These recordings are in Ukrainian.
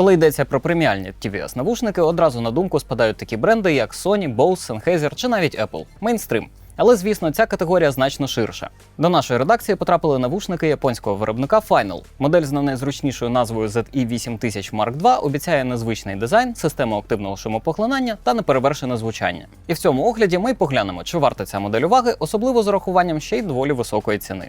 Коли йдеться про преміальні tvs навушники, одразу на думку спадають такі бренди, як Sony, Bose, Sennheiser чи навіть Apple. Мейнстрим. Але звісно, ця категорія значно ширша. До нашої редакції потрапили навушники японського виробника Final. Модель з найзручнішою назвою ZE8000 Mark II обіцяє незвичний дизайн, систему активного шумопоглинання та неперевершене звучання. І в цьому огляді ми поглянемо, чи варта ця модель уваги, особливо з урахуванням ще й доволі високої ціни.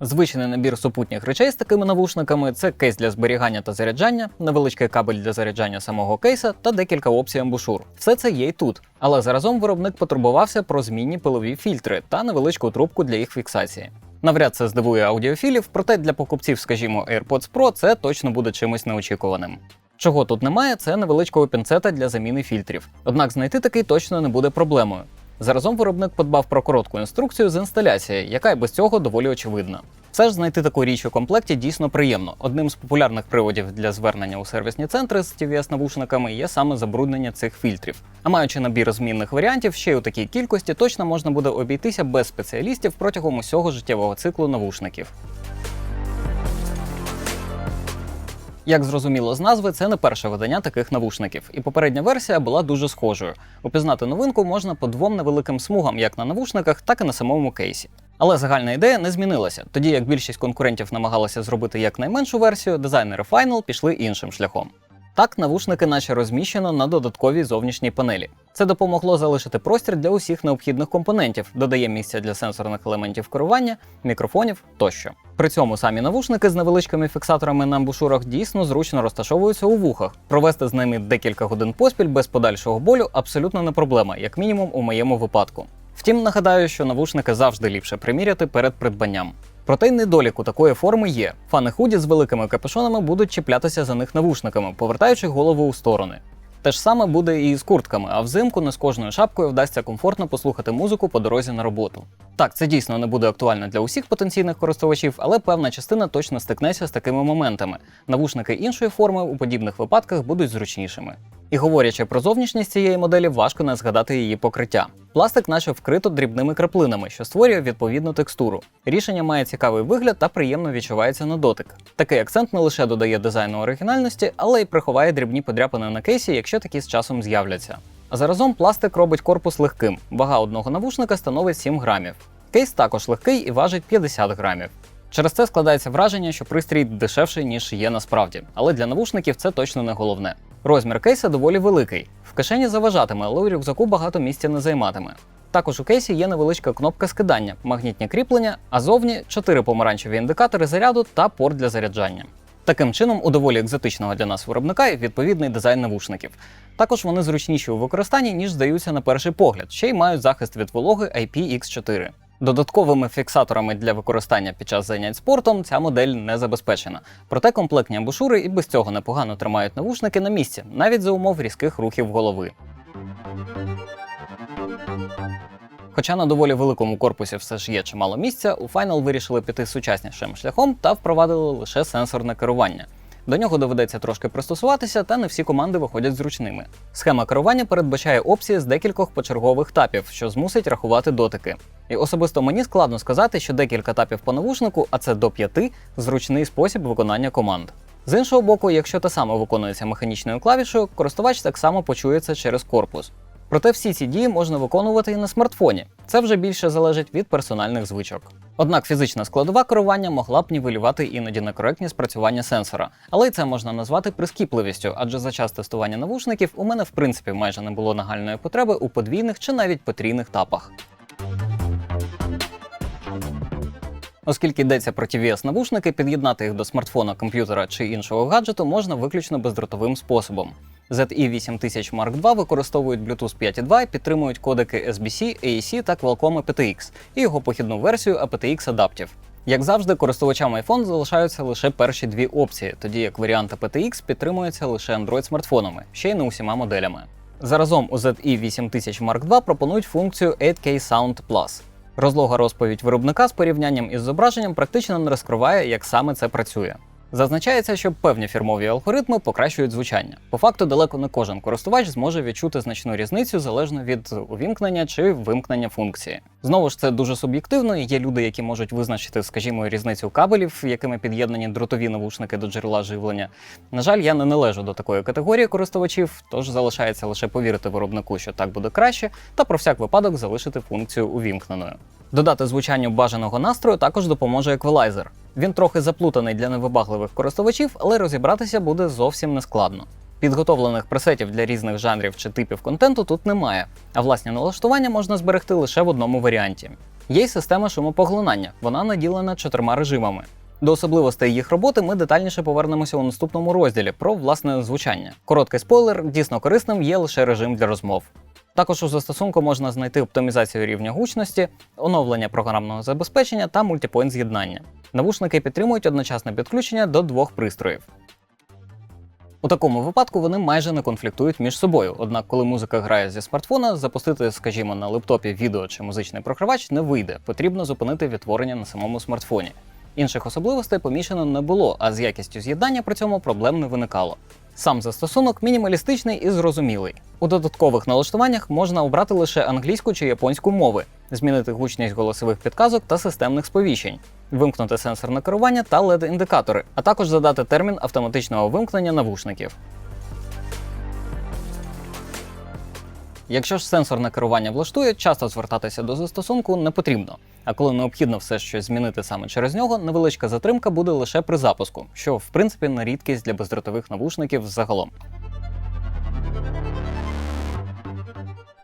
Звичний набір супутніх речей з такими навушниками це кейс для зберігання та заряджання, невеличкий кабель для заряджання самого кейса та декілька опцій амбушур. Все це є й тут. Але заразом виробник потурбувався про змінні пилові фільтри та невеличку трубку для їх фіксації. Навряд це здивує аудіофілів, проте для покупців, скажімо, AirPods Pro це точно буде чимось неочікуваним. Чого тут немає, це невеличкого пінцета для заміни фільтрів. Однак знайти такий точно не буде проблемою. Заразом виробник подбав про коротку інструкцію з інсталяції, яка й без цього доволі очевидна. Все ж знайти таку річ у комплекті дійсно приємно. Одним з популярних приводів для звернення у сервісні центри з tvs навушниками є саме забруднення цих фільтрів. А маючи набір змінних варіантів, ще й у такій кількості точно можна буде обійтися без спеціалістів протягом усього життєвого циклу навушників. Як зрозуміло з назви, це не перше видання таких навушників, і попередня версія була дуже схожою. Упізнати новинку можна по двом невеликим смугам, як на навушниках, так і на самому кейсі. Але загальна ідея не змінилася. Тоді як більшість конкурентів намагалися зробити якнайменшу версію, дизайнери Final пішли іншим шляхом. Так, навушники наче розміщено на додатковій зовнішній панелі. Це допомогло залишити простір для усіх необхідних компонентів, додає місця для сенсорних елементів керування, мікрофонів тощо. При цьому самі навушники з невеличкими фіксаторами на амбушурах дійсно зручно розташовуються у вухах. Провести з ними декілька годин поспіль без подальшого болю абсолютно не проблема, як мінімум у моєму випадку. Втім, нагадаю, що навушники завжди ліпше приміряти перед придбанням. Проте й недолік у такої форми є. Фани худі з великими капюшонами будуть чіплятися за них навушниками, повертаючи голову у сторони. Те ж саме буде і з куртками, а взимку не з кожною шапкою вдасться комфортно послухати музику по дорозі на роботу. Так, це дійсно не буде актуально для усіх потенційних користувачів, але певна частина точно стикнеться з такими моментами. Навушники іншої форми у подібних випадках будуть зручнішими. І говорячи про зовнішність цієї моделі, важко не згадати її покриття. Пластик наче вкрито дрібними краплинами, що створює відповідну текстуру. Рішення має цікавий вигляд та приємно відчувається на дотик. Такий акцент не лише додає дизайну оригінальності, але й приховає дрібні подряпини на кейсі, якщо такі з часом з'являться. А заразом пластик робить корпус легким. Вага одного навушника становить 7 грамів. Кейс також легкий і важить 50 грамів. Через це складається враження, що пристрій дешевший, ніж є насправді, але для навушників це точно не головне. Розмір кейса доволі великий. В кишені заважатиме, але у рюкзаку багато місця не займатиме. Також у кейсі є невеличка кнопка скидання, магнітні кріплення, а зовні 4 помаранчеві індикатори заряду та порт для заряджання. Таким чином, у доволі екзотичного для нас виробника відповідний дизайн навушників. Також вони зручніші у використанні, ніж здаються на перший погляд, ще й мають захист від вологи IPX4. Додатковими фіксаторами для використання під час занять спортом ця модель не забезпечена. Проте комплектні амбушури і без цього непогано тримають навушники на місці, навіть за умов різких рухів голови. Хоча на доволі великому корпусі все ж є чимало місця, у Final вирішили піти сучаснішим шляхом та впровадили лише сенсорне керування. До нього доведеться трошки пристосуватися, та не всі команди виходять зручними. Схема керування передбачає опції з декількох почергових тапів, що змусить рахувати дотики. І особисто мені складно сказати, що декілька тапів по навушнику, а це до п'яти, зручний спосіб виконання команд. З іншого боку, якщо те саме виконується механічною клавішою, користувач так само почується через корпус. Проте всі ці дії можна виконувати і на смартфоні. Це вже більше залежить від персональних звичок. Однак фізична складова керування могла б нівелювати іноді некоректні спрацювання сенсора, але й це можна назвати прискіпливістю, адже за час тестування навушників у мене в принципі майже не було нагальної потреби у подвійних чи навіть потрійних тапах. Оскільки йдеться про tvs навушники, під'єднати їх до смартфона, комп'ютера чи іншого гаджету можна виключно бездротовим способом. ZE8000 Mark II використовують Bluetooth 5.2 і підтримують кодеки SBC, AAC та Qualcomm aptX і його похідну версію aptX Adaptive. Як завжди, користувачам iPhone залишаються лише перші дві опції, тоді як варіант aptX підтримується лише Android-смартфонами, ще й не усіма моделями. Заразом у ZE8000 Mark II пропонують функцію 8K Sound Plus. Розлога розповідь виробника з порівнянням із зображенням практично не розкриває, як саме це працює. Зазначається, що певні фірмові алгоритми покращують звучання. По факту, далеко не кожен користувач зможе відчути значну різницю залежно від увімкнення чи вимкнення функції. Знову ж це дуже суб'єктивно. Є люди, які можуть визначити, скажімо, різницю кабелів, якими під'єднані дротові навушники до джерела живлення. На жаль, я не належу до такої категорії користувачів, тож залишається лише повірити виробнику, що так буде краще, та про всяк випадок залишити функцію увімкненою. Додати звучанню бажаного настрою також допоможе еквалайзер. Він трохи заплутаний для невибагливих користувачів, але розібратися буде зовсім нескладно. Підготовлених пресетів для різних жанрів чи типів контенту тут немає, а власні налаштування можна зберегти лише в одному варіанті. Є й система шумопоглинання, вона наділена чотирма режимами. До особливостей їх роботи ми детальніше повернемося у наступному розділі про власне звучання. Короткий спойлер, дійсно корисним є лише режим для розмов. Також у застосунку можна знайти оптимізацію рівня гучності, оновлення програмного забезпечення та мультипойнт з'єднання. Навушники підтримують одночасне підключення до двох пристроїв. У такому випадку вони майже не конфліктують між собою. Однак, коли музика грає зі смартфона, запустити, скажімо, на лептопі відео чи музичний програвач не вийде. Потрібно зупинити відтворення на самому смартфоні. Інших особливостей помічено не було, а з якістю з'єднання при цьому проблем не виникало. Сам застосунок мінімалістичний і зрозумілий. У додаткових налаштуваннях можна обрати лише англійську чи японську мови, змінити гучність голосових підказок та системних сповіщень, вимкнути сенсорне керування та LED-індикатори, а також задати термін автоматичного вимкнення навушників. Якщо ж сенсорне керування влаштує, часто звертатися до застосунку не потрібно. А коли необхідно все щось змінити саме через нього, невеличка затримка буде лише при запуску, що в принципі не рідкість для бездротових навушників загалом.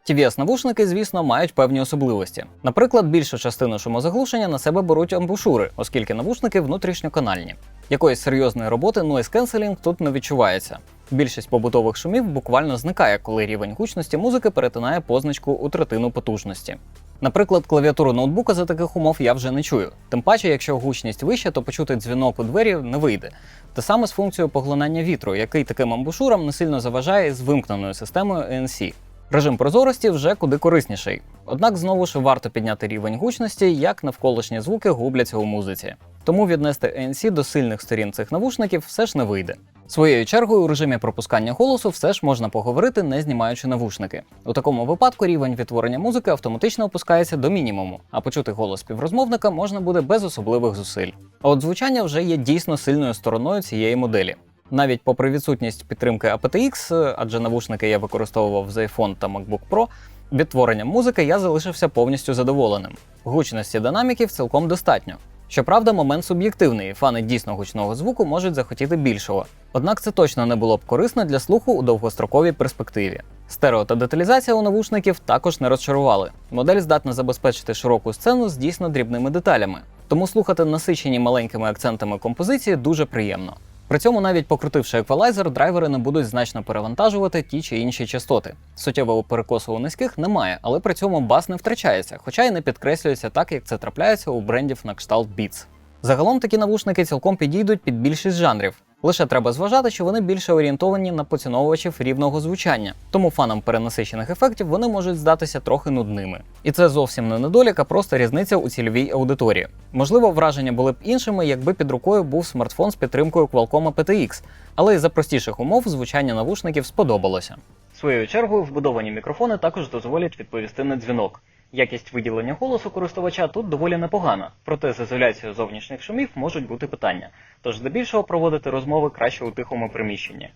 Tvs навушники, звісно, мають певні особливості. Наприклад, більшу частину шумозаглушення на себе беруть амбушури, оскільки навушники внутрішньоканальні. Якоїсь серйозної роботи noise cancelling тут не відчувається. Більшість побутових шумів буквально зникає, коли рівень гучності музики перетинає позначку у третину потужності. Наприклад, клавіатуру ноутбука за таких умов я вже не чую. Тим паче, якщо гучність вища, то почути дзвінок у двері не вийде. Те саме з функцією поглинання вітру, який таким амбушурам не сильно заважає з вимкненою системою ANC. Режим прозорості вже куди корисніший. Однак знову ж варто підняти рівень гучності, як навколишні звуки губляться у музиці. Тому віднести ANC до сильних сторін цих навушників все ж не вийде. Своєю чергою у режимі пропускання голосу все ж можна поговорити, не знімаючи навушники. У такому випадку рівень відтворення музики автоматично опускається до мінімуму, а почути голос співрозмовника можна буде без особливих зусиль. А от звучання вже є дійсно сильною стороною цієї моделі. Навіть попри відсутність підтримки aptX, адже навушники я використовував з iPhone та MacBook Pro, відтворенням музики я залишився повністю задоволеним. Гучності динаміків цілком достатньо. Щоправда, момент суб'єктивний, фани дійсно гучного звуку можуть захотіти більшого. Однак це точно не було б корисно для слуху у довгостроковій перспективі. Стерео та деталізація у навушників також не розчарували. Модель здатна забезпечити широку сцену з дійсно дрібними деталями, тому слухати насичені маленькими акцентами композиції дуже приємно. При цьому, навіть покрутивши еквалайзер, драйвери не будуть значно перевантажувати ті чи інші частоти. Суттєвого перекосу у низьких немає, але при цьому бас не втрачається, хоча й не підкреслюється так, як це трапляється у брендів на кшталт Beats. Загалом такі навушники цілком підійдуть під більшість жанрів. Лише треба зважати, що вони більше орієнтовані на поціновувачів рівного звучання, тому фанам перенасичених ефектів вони можуть здатися трохи нудними. І це зовсім не недолік, а просто різниця у цільовій аудиторії. Можливо, враження були б іншими, якби під рукою був смартфон з підтримкою Qualcomm PTX, але й за простіших умов звучання навушників сподобалося. Своєю чергою вбудовані мікрофони також дозволять відповісти на дзвінок. Якість виділення голосу користувача тут доволі непогана, проте з ізоляцією зовнішніх шумів можуть бути питання, тож здебільшого проводити розмови краще у тихому приміщенні.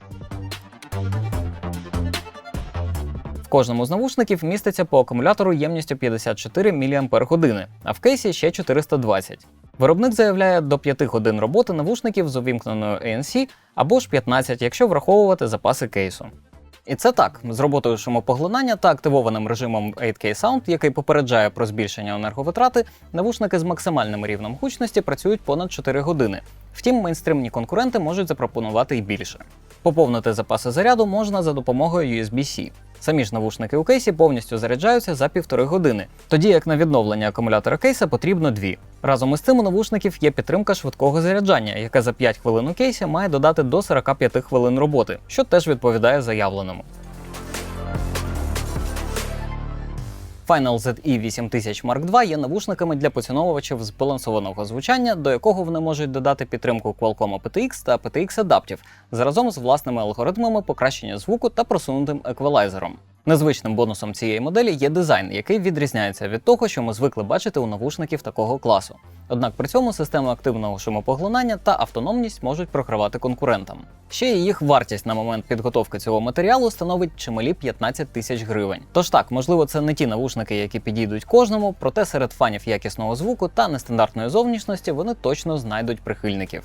В кожному з навушників міститься по акумулятору ємністю 54 мАч, а в кейсі ще 420. Виробник заявляє до 5 годин роботи навушників з увімкненою ANC або ж 15, якщо враховувати запаси кейсу. І це так, з роботою шумопоглинання та активованим режимом 8K Sound, який попереджає про збільшення енерговитрати, навушники з максимальним рівнем гучності працюють понад 4 години. Втім, мейнстримні конкуренти можуть запропонувати й більше. Поповнити запаси заряду можна за допомогою USB-C. Самі ж навушники у кейсі повністю заряджаються за півтори години, тоді як на відновлення акумулятора кейса потрібно дві. Разом із цим у навушників є підтримка швидкого заряджання, яка за 5 хвилин у кейсі має додати до 45 хвилин роботи, що теж відповідає заявленому. Final ZE 8000 Mark II є навушниками для поціновувачів збалансованого звучання, до якого вони можуть додати підтримку Qualcomm PTX та PTX адаптів заразом з власними алгоритмами покращення звуку та просунутим еквалайзером. Незвичним бонусом цієї моделі є дизайн, який відрізняється від того, що ми звикли бачити у навушників такого класу. Однак при цьому система активного шумопоглинання та автономність можуть програвати конкурентам. Ще й їх вартість на момент підготовки цього матеріалу становить чималі 15 тисяч гривень. Тож так, можливо, це не ті навушники, які підійдуть кожному, проте серед фанів якісного звуку та нестандартної зовнішності вони точно знайдуть прихильників.